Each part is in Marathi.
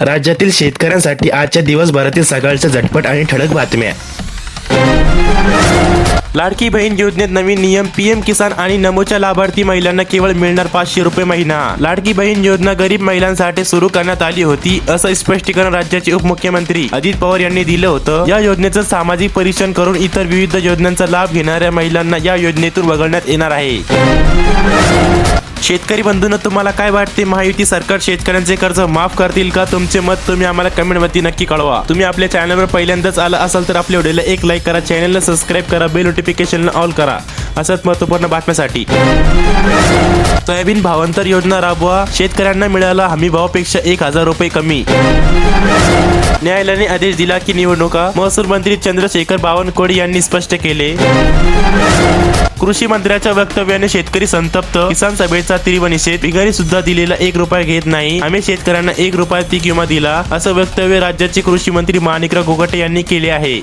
राज्यातील शेतकऱ्यांसाठी आजच्या दिवसभरातील सकाळच्या झटपट आणि ठळक बातम्या. लाडकी बहीण योजनेत नवीन नियम पीएम किसान आणि नमोच्या लाभार्थी महिलांना केवळ मिळणार पाचशे रुपये महिना. लाडकी बहीण योजना गरीब महिलांसाठी सुरू करण्यात आली होती असं स्पष्टीकरण राज्याचे उपमुख्यमंत्री अजित पवार यांनी दिलं होतं. या योजनेचं सामाजिक परीक्षण करून इतर विविध योजनांचा लाभ घेणाऱ्या महिलांना या योजनेतून वगळण्यात येणार आहे. शेतकरी बंधूंनो तुम्हाला काय वाटते? महायुती सरकार शेतकऱ्यांचे कर्ज माफ करतील का? तुमचे मत तुम्ही आम्हाला कमेंटमध्ये नक्की कळवा. तुम्ही आपल्या चॅनलवर पहिल्यांदाच आला असाल तर आपल्या व्हिडिओला एक लाईक करा चॅनलला सबस्क्राईब करा बेल नोटिफिकेशन ऑल करा. असंच महत्त्वपूर्ण बातम्यासाठी. सोयाबीन भावांतर योजना राबवा शेतकऱ्यांना मिळाला हमी भावापेक्षा एक हजार रुपये कमी. न्यायालयाने आदेश दिला की निवडणुका महसूल मंत्री चंद्रशेखर बावनकुळे यांनी स्पष्ट केले. कृषी मंत्र्याच्या वक्तव्याने शेतकरी संतप्त किसान सभेचा तीव्र निषेध भिगारी सुद्धा दिलेला एक रुपया घेत नाही आम्ही शेतकऱ्यांना एक रुपया ती किंवा दिला असं वक्तव्य राज्याचे कृषी मंत्री माणिकराव गोगटे यांनी केले आहे.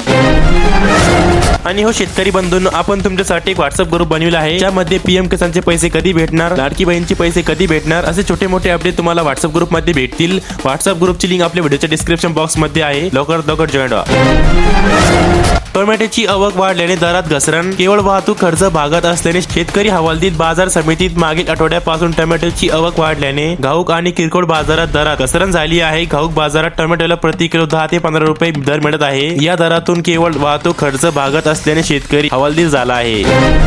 आणि हो शेतकरी बंधूंनो आपण तुमच्यासाठी एक व्हॉट्सअप ग्रुप बनविला आहे. त्यामध्ये पीएम किसानचे पैसे कधी भेटणार लाडकी बहीणचे पैसे कधी भेटणार असे छोटे मोठे अपडेट तुम्हाला व्हॉट्सअप ग्रुपमध्ये भेटतील. व्हॉट्सअप ग्रुपची लिंक आपल्या व्हिडिओच्या डिस्क्रिप्शन बॉक्समध्ये आहे. लवकरात लवकर जॉईन व्हा टोमॅटोची आवक वाढल्याने दरात घसरण. केवळ वाहतूक खर्च भागत असल्याने शेतकरी हवालदिल बाजार समितीत मागील आठवड्यापासून टोमॅटोची आवक वाढल्याने घाऊक आणि किरकोळ बाजारात दरात घसरण झाली आहे. घाऊक बाजारात टोमॅटोला प्रति किलो दहा ते पंधरा रुपये दर मिळत आहे. या दरातून केवळ वाहतूक खर्च भागत असल्याने शेतकरी हवालदिल झाला आहे.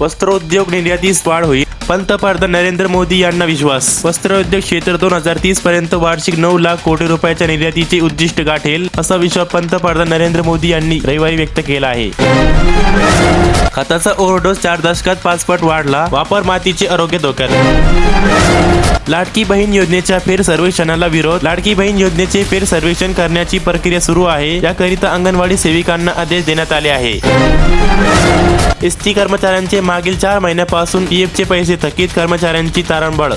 वस्त्रोद्योग निर्यातीस वाढ होईल. पंतप्रधान नरेंद्र मोदी यांना विश्वास. वस्त्रोद्योग क्षेत्र दोन हजार तीस पर्यंत वार्षिक नऊ लाख कोटी रुपयाच्या निर्यातीचे उद्दिष्ट गाठेल असा विश्वास पंतप्रधान नरेंद्र मोदी यांनी रविवारी व्यक्त केला आहे. खताचा ओव्हरडोस चार दशकात पाचपट वाढला वापर मातीचे आरोग्य धोक्यात. लाडकी बहीण योजनेच्या फेर सर्वेक्षणाला विरोध लाडकी बहीण योजनेचे फेर सर्वेक्षण करण्याची प्रक्रिया सुरू आहे याकरिता अंगणवाडी सेविकांना आदेश देण्यात आले आहे. एसटी कर्मचाऱ्यांचे मागील चार महिन्यापासून पीएफ चे पैसे थकीत कर्मचाऱ्यांची तारणबळ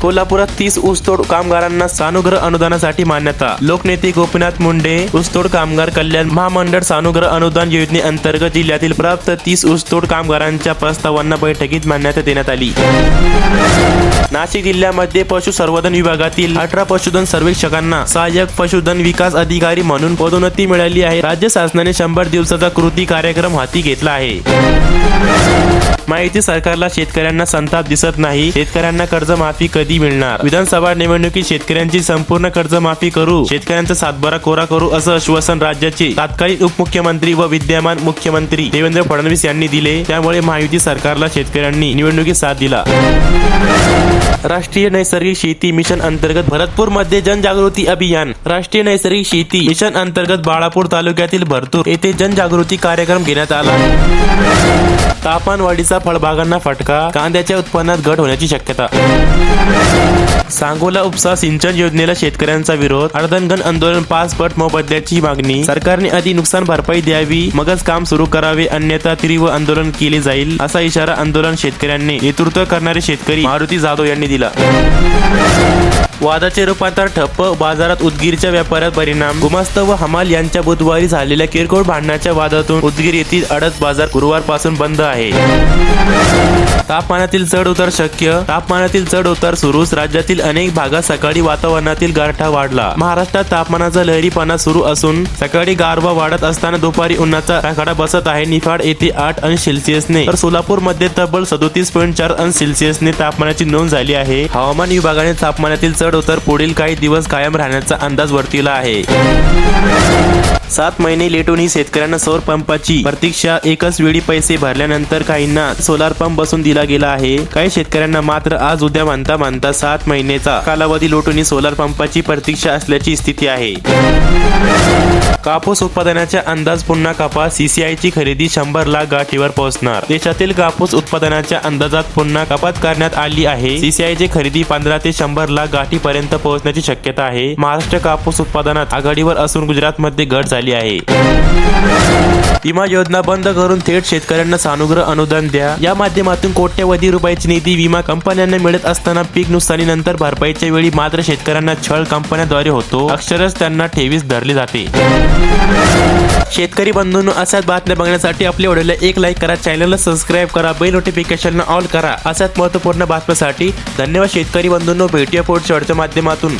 कोल्हापुरात तीस ऊसतोड कामगारांना सानुग्रह अनुदानासाठी मान्यता. लोकनेते गोपीनाथ मुंडे ऊसतोड कामगार कल्याण महामंडळ सानुग्रह अनुदान योजनेअंतर्गत जिल्ह्यातील प्राप्त तीस ऊसतोड कामगारांच्या प्रस्तावांना बैठकीत मान्यता देण्यात आली. नाशिक जिल्ह्यामध्ये पशुसंवर्धन विभागातील अठरा पशुधन सर्वेक्षकांना सहाय्यक पशुधन विकास अधिकारी म्हणून पदोन्नती मिळाली आहे. राज्य शासनाने शंभर दिवसाचा कृती कार्यक्रम हाती घेतला आहे. महायुती सरकारला शेतकऱ्यांना संताप दिसत नाही. शेतकऱ्यांना कर्जमाफी कधी मिळणार? विधानसभा निवडणुकीत शेतकऱ्यांची संपूर्ण कर्जमाफी करू शेतकऱ्यांचा सातबारा कोरा करू असं आश्वासन राज्याचे तात्कालिक उपमुख्यमंत्री व विद्यमान मुख्यमंत्री देवेंद्र फडणवीस यांनी दिले. त्यामुळे महायुती सरकारला शेतकऱ्यांनी निवडणुकीत साथ दिला. राष्ट्रीय नैसर्गिक शेती मिशन अंतर्गत भरतपूरमध्ये जनजागृती अभियान. राष्ट्रीय नैसर्गिक शेती मिशन अंतर्गत बाळापूर तालुक्यातील भरतूर येथे जनजागृती कार्यक्रम घेण्यात आला. तापमान वाढीचा फळबागांना फटका कांद्याच्या उत्पन्नात घट होण्याची शक्यता. सांगोला उपसा सिंचन योजनेला शेतकऱ्यांचा विरोध अर्धनगण आंदोलन पाच पट मोबदल्याची मागणी. सरकारने आधी नुकसान भरपाई द्यावी मगच काम सुरू करावे अन्यथा तीव्र आंदोलन केले जाईल असा इशारा आंदोलन शेतकऱ्यांनी नेतृत्व करणारे शेतकरी मारुती जाधव यांनी दिला. वादाचे रूपांतर ठप्प बाजारात उदगीरच्या व्यापारात परिणाम. गुमास्त व हमाल यांच्या बुधवारी झालेल्या किरकोळ भांडणाच्या वादातून उदगीर येथील अडत बाजार गुरुवारपासून बंद आहे. तापमानातील चढ उतार शक्य. तापमानातील चढ उतार सुरूच. राज्यातील अनेक भागात सकाळी वातावरणातील गारठा वाढला. महाराष्ट्रात तापमानाचा लहरीपणा सुरू असून सकाळी गारवा वाढत असताना दुपारी उन्हाचा राखाडा बसत आहे. निफाड येथे आठ अंश सेल्सिअसने. तर सोलापूरमध्ये तब्बल सदोतीस पॉईंट चार अंश सेल्सिअसने तापमानाची नोंद झाली आहे. हवामान विभागाने तापमानातील चढ उतार पुढील काही दिवस कायम राहण्याचा अंदाज वर्तविला आहे. सात महिने लेटूनही शेतकऱ्यांना सौर पंपाची प्रतीक्षा. एकच वेळी पैसे भरल्यानंतर काहींना सोलार पंप बसून दिला गेला आहे. काही शेतकऱ्यांना मात्र आज उद्या म्हणता म्हणता सात महिन्याचा कालावधी लोटूनही सोलार पंपाची प्रतीक्षा असल्याची स्थिती आहे. कापूस उत्पादनाच्या अंदाज पुन्हा कपात सीसीआयची खरेदी शंभर लाख गाठीवर पोहोचणार. देशातील कापूस उत्पादनाच्या अंदाजात पुन्हा कपात करण्यात आली आहे. सीसीआयची खरेदी पंधरा ते शंभर लाख गाठीपर्यंत पोहोचण्याची शक्यता आहे. महाराष्ट्र कापूस उत्पादनात आघाडीवर असून गुजरातमध्ये घट झाली झाली आहे. विमा योजना बंद करून थेट शेतकऱ्यांना सानुग्रह अनुदान द्या. या माध्यमातून कोट्यवधी रुपयाची निधी विमा कंपन्यांना मिळत असताना पीक नुकसानीनंतर भरपाईच्या वेळी मात्र शेतकऱ्यांना छळ कंपन्याद्वारे होतो. अक्षरच त्यांना ठेवीस धरली जाते. शेतकरी बंधूंनो अशाच बातम्या बघण्यासाठी आपल्या व्हिडिओला एक लाईक करा चॅनलला सबस्क्राईब करा बेल नोटिफिकेशन ऑल करा. अशाच महत्त्वपूर्ण बातम्यासाठी धन्यवाद शेतकरी बंधूंनो भेटूया पुढच्या माध्यमातून.